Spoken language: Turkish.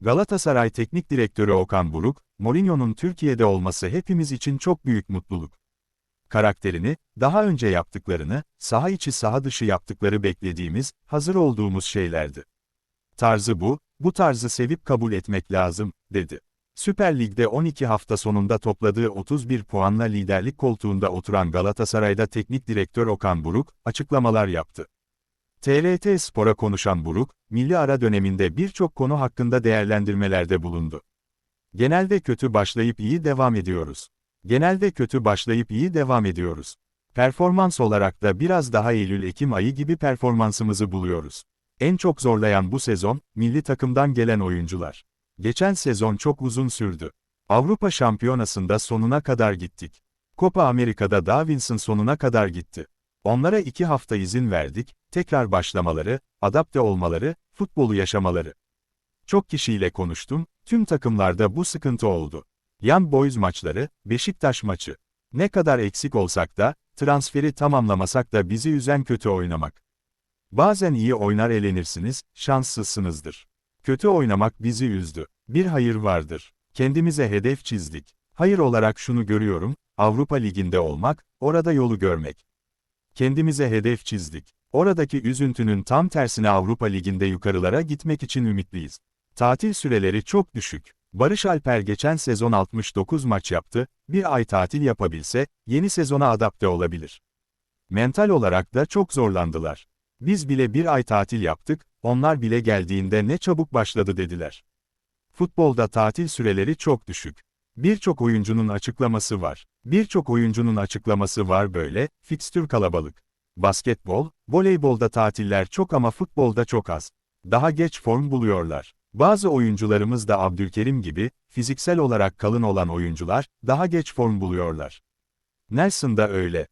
Galatasaray Teknik Direktörü Okan Buruk, Mourinho'nun Türkiye'de olması hepimiz için çok büyük mutluluk. Karakterini, daha önce yaptıklarını, saha içi saha dışı yaptıkları beklediğimiz, hazır olduğumuz şeylerdi. Tarzı bu, bu tarzı sevip kabul etmek lazım, dedi. Süper Lig'de 12 hafta sonunda topladığı 31 puanla liderlik koltuğunda oturan Galatasaray'da teknik direktör Okan Buruk, açıklamalar yaptı. TRT Spor'a konuşan Buruk, milli ara döneminde birçok konu hakkında değerlendirmelerde bulundu. Genelde kötü başlayıp iyi devam ediyoruz. Genelde kötü başlayıp iyi devam ediyoruz. Performans olarak da biraz daha Eylül-Ekim ayı gibi performansımızı buluyoruz. En çok zorlayan bu sezon, milli takımdan gelen oyuncular. Geçen sezon çok uzun sürdü. Avrupa Şampiyonası'nda sonuna kadar gittik. Copa Amerika'da Davinson sonuna kadar gitti. Onlara iki hafta izin verdik, tekrar başlamaları, adapte olmaları, futbolu yaşamaları. Çok kişiyle konuştum, tüm takımlarda bu sıkıntı oldu. Yan Boys maçları, Beşiktaş maçı. Ne kadar eksik olsak da, transferi tamamlamasak da bizi üzen kötü oynamak. Bazen iyi oynar elenirsiniz, şanssızsınızdır. Kötü oynamak bizi üzdü. Bir hayır vardır. Kendimize hedef çizdik. Hayır olarak şunu görüyorum, Avrupa Ligi'nde olmak, orada yolu görmek. Kendimize hedef çizdik. Oradaki üzüntünün tam tersine Avrupa Ligi'nde yukarılara gitmek için ümitliyiz. Tatil süreleri çok düşük. Barış Alper geçen sezon 69 maç yaptı, bir ay tatil yapabilse, yeni sezona adapte olabilir. Mental olarak da çok zorlandılar. Biz bile bir ay tatil yaptık, onlar bile geldiğinde ne çabuk başladı dediler. Futbolda tatil süreleri çok düşük. Birçok oyuncunun açıklaması var. Birçok oyuncunun açıklaması var böyle, fikstür kalabalık. Basketbol, voleybolda tatiller çok ama futbolda çok az. Daha geç form buluyorlar. Bazı oyuncularımız da Abdülkerim gibi, fiziksel olarak kalın olan oyuncular, daha geç form buluyorlar. Nelson da öyle.